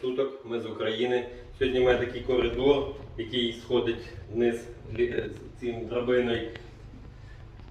суток, ми з України. Сьогодні мене такий коридор, який сходить вниз е, цим драбиною.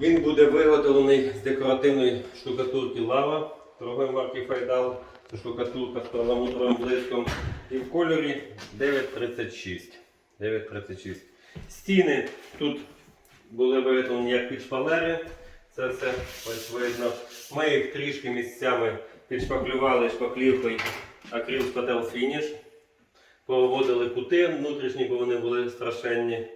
Він буде виготовлений з декоративної штукатурки лава торгової марки Файдал. Це штукатурка з перламутровим блиском. І в кольорі 936. 936. Стіни тут були виготовлені як під шпалери. Це все ось видно. Ми їх трішки місцями підшпаклювали шпаклівкою акрил Спател Фініш. Проводили кути внутрішні, бо вони були страшенні.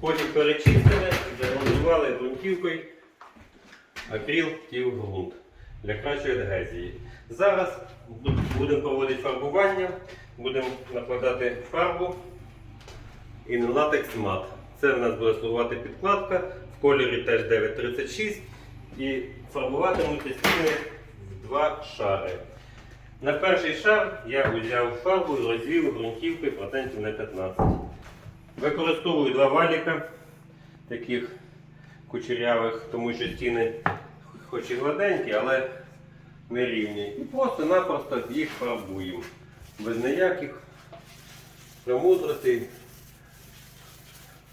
Потім перечистили, загрунтували ґрунтівкою акрил тів ґрунт для кращої адгезії. Зараз будемо проводити фарбування, будемо накладати фарбу і на латекс мат. Це в нас буде слугувати підкладка в кольорі теж 936 і фарбуватимуться стіни в два шари. На перший шар я взяв фарбу і розвів ґрунтівкою процентів на 15. Використовую два валіка таких кучерявих, тому що стіни хоч і гладенькі, але не рівні. І просто-напросто їх фарбуємо. Без ніяких премудростей.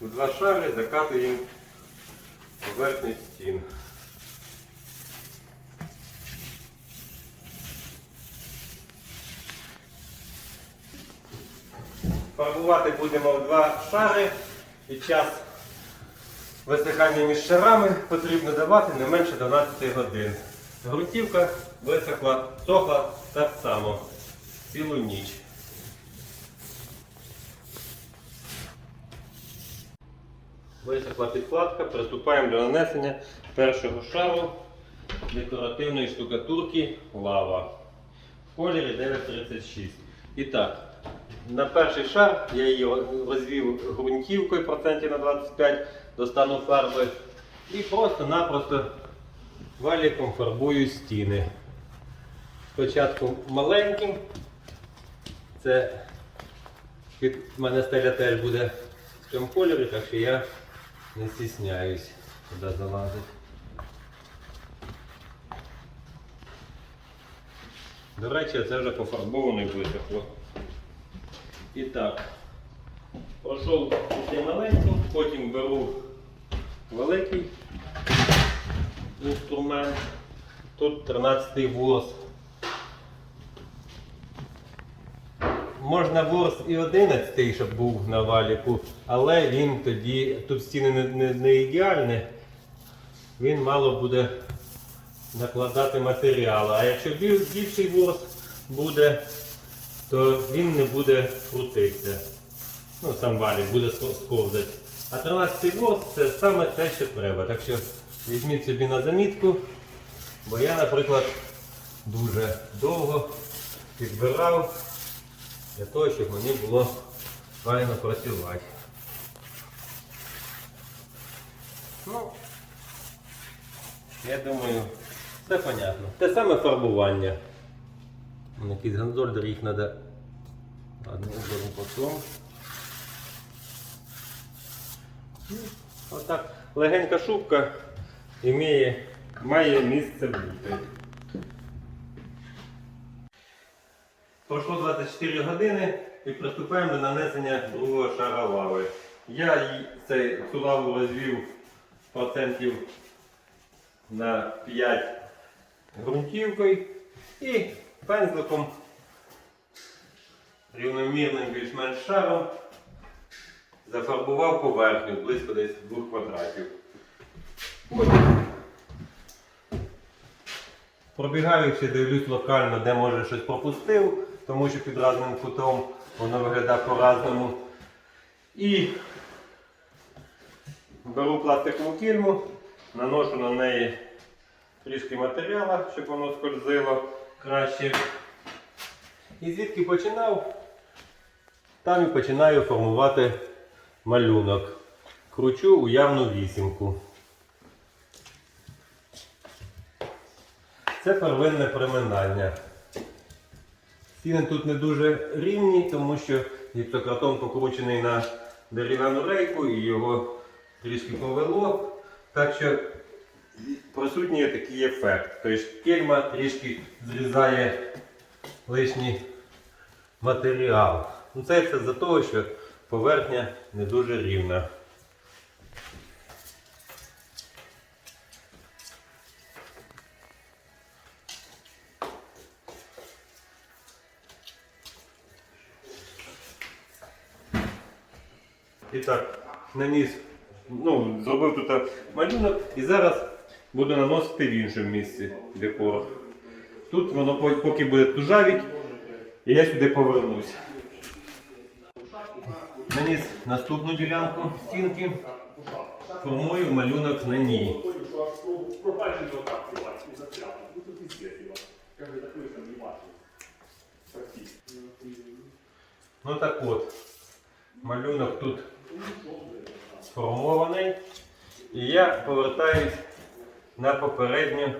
В два шари закатуємо поверхню стін. Фарбувати будемо в два шари. Під час висихання між шарами потрібно давати не менше 12 годин. Грунтівка висохла, сохла так само цілу ніч. Висохла підкладка, приступаємо до нанесення першого шару декоративної штукатурки лава в кольорі 936. І так, на перший шар я її розвів ґрунтівкою процентів на 25 достану фарби і просто-напросто валіком фарбую стіни. Спочатку маленьким. Це під в мене стеля теж буде в цьому кольорі, так що я не стісняюсь туди залазити. До речі, це вже пофарбовано і висохло. І так, пройшов цей маленький, потім беру великий інструмент. Тут 13-й ворс. Можна ворс і 11-й, щоб був на валіку, але він тоді, тут стіни не, не, не ідеальні, він мало буде накладати матеріалу. А якщо більший ворс буде, то він не буде крутитися. Ну, сам валік буде сковзати. А 13 ворс це саме те, що треба. Так що візьміть собі на замітку, бо я, наприклад, дуже довго підбирав для того, щоб мені було файно працювати. Ну, я думаю, все понятно. Те саме фарбування. Вон Якийсь гандзольдер їх треба. Ладно, уберу потім. Ну, Отак легенька шубка імеє, має місце бути. Пройшло 24 години і приступаємо до нанесення другого шара лави. Я цей, цю лаву розвів процентів на 5 ґрунтівкою і пензликом рівномірним більш-менш шаром зафарбував поверхню близько десь 2 квадратів. Потім Пробігаючи, дивлюсь локально, де може щось пропустив, тому що під разним кутом воно виглядає по-разному. І беру пластикову кільму, наношу на неї трішки матеріалу, щоб воно скользило краще. І звідки починав, там і починаю формувати малюнок. Кручу уявну вісімку. Це первинне приминання. Стіни тут не дуже рівні, тому що гіпсокартон покручений на дерев'яну рейку і його трішки повело. Так що присутній такий ефект. Тобто кельма трішки зрізає лишні матеріал. Ну, це все за того, що поверхня не дуже рівна. І так, наніс, ну, зробив тут малюнок і зараз буду наносити в іншому місці декор. Тут воно поки буде тужавіть, і я сюди повернусь. Наніс наступну ділянку стінки, формую малюнок на ній. Ну так от, малюнок тут сформований. І я повертаюсь на попередню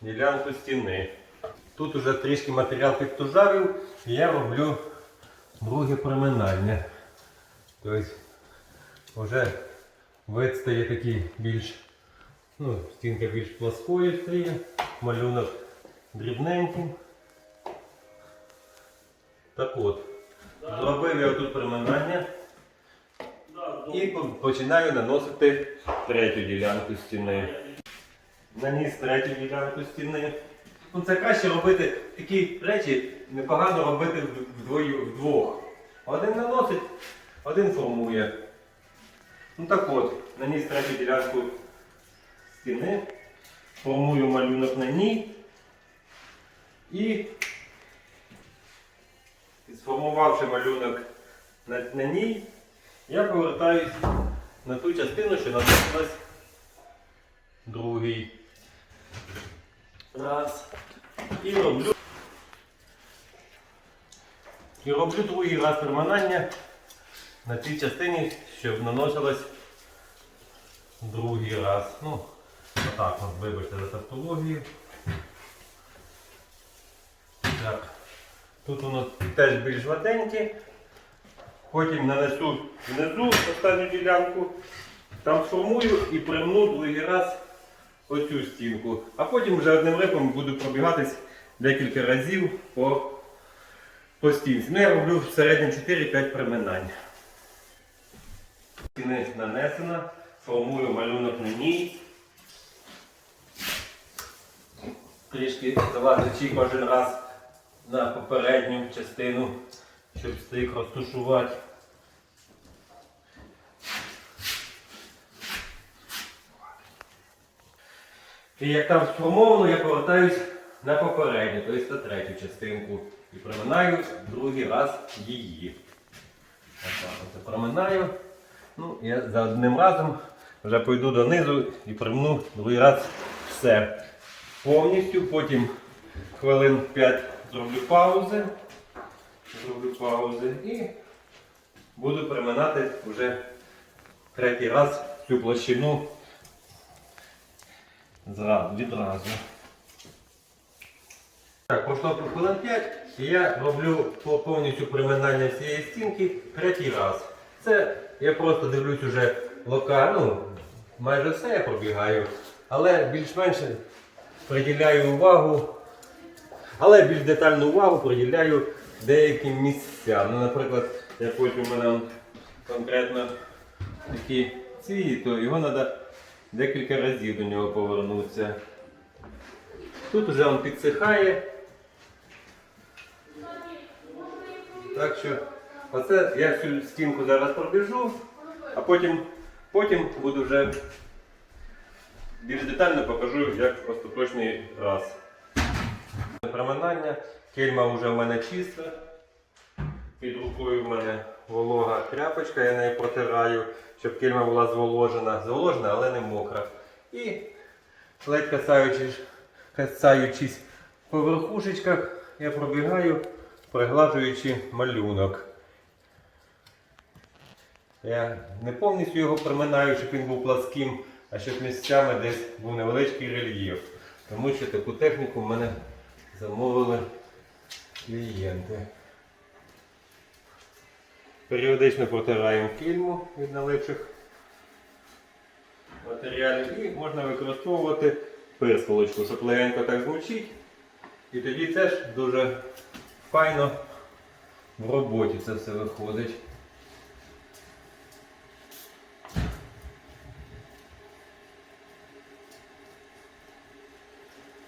ділянку стіни. Тут уже трішки матеріал підтужавив, і я роблю друге приминання. Тобто вже вид стає такий більш, ну, стінка більш плоскою стає, малюнок дрібненький. Так от, зробив я тут приминання і починаю наносити третю ділянку стіни. Наніс третю ділянку стіни. Ну, це краще робити такі речі, непогано робити вдвою, вдвох. Один наносить, один формує. Ну так от, наніс третю ділянку стіни, формую малюнок на ній і сформувавши малюнок на, на ній, я повертаюсь на ту частину, що наносилась другий раз. І роблю. І роблю другий раз перманання на цій частині, щоб наносилось другий раз. Ну, отак, от, вибачте за тавтологію. Так. Тут воно теж більш гладеньке. Потім нанесу внизу останню ділянку, там сформую і примну другий раз оцю стінку. А потім вже одним рипом буду пробігатись декілька разів по, по стінці. Ну, я роблю в середньому 4-5 приминань. Стіни нанесена, формую малюнок на ній. Трішки залазячи кожен раз на попередню частину, щоб стик розтушувати. І як там сформовано, я повертаюсь на попередню, тобто на третю частинку. І проминаю другий раз її. От проминаю. Ну, я за одним разом вже пойду донизу і примну другий раз все. Повністю, потім хвилин 5 зроблю паузи. Зроблю паузи і буду приминати вже третій раз цю площину відразу. Так, пройшло хвилин 5 і я роблю повністю приминання всієї стінки третій раз. Це я просто дивлюсь уже локально, ну, майже все я пробігаю, але більш-менш приділяю увагу, але більш детальну увагу приділяю деяким місцям. Ну, наприклад, як у мене конкретно такі ці, то його треба декілька разів до нього повернутися. Тут вже він підсихає. Так що оце я всю стінку зараз пробіжу, а потім, потім буду вже більш детально покажу, як остаточний раз. Проминання. Кельма вже в мене чиста. Під рукою в мене волога тряпочка, я нею протираю, щоб кельма була зволожена. Зволожена, але не мокра. І ледь касаючись, касаючись по верхушечках, я пробігаю, пригладжуючи малюнок. Я не повністю його приминаю, щоб він був пласким, а щоб місцями десь був невеличкий рельєф. Тому що таку техніку в мене замовили клієнти. Періодично протираємо кільму від налипших матеріалів і можна використовувати пирскалочку, щоб легенько так змочити. І тоді теж дуже файно в роботі це все виходить.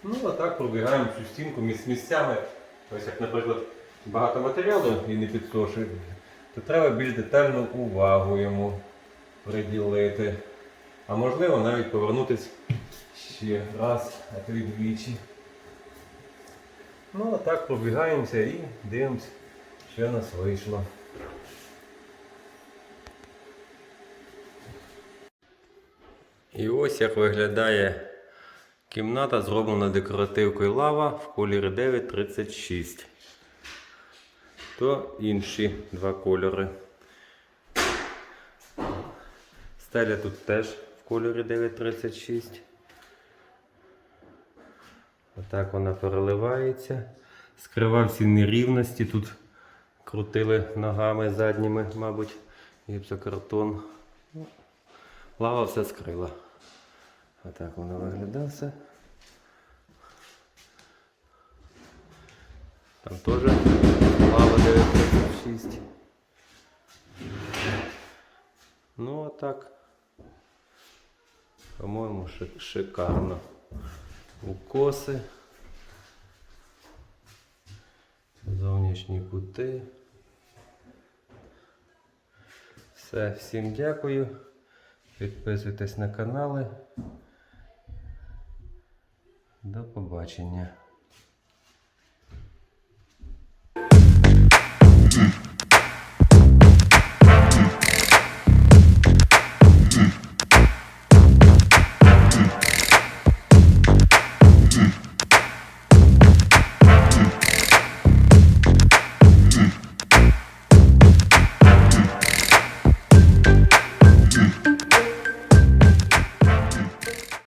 Ну, а так пробігаємо цю стінку місцями. Ось як, наприклад, багато матеріалу і не підсошує, то треба більш детальну увагу йому приділити. А можливо навіть повернутися ще раз, а то двічі. Ну, а так пробігаємося і дивимося, що нас вийшло. І ось як виглядає кімната, зроблена декоративкою лава в кольорі 936. То інші два кольори. Стеля тут теж в кольорі 936. Отак вона переливається. Скривав всі нерівності. Тут крутили ногами задніми, мабуть, гіпсокартон. Лава все скрила. Отак воно виглядає все. Там теж лава 936. Ну а так. По-моєму, шикарно. Укоси. Зовнішні кути. Все, всім дякую. Підписуйтесь на канали. До побачення.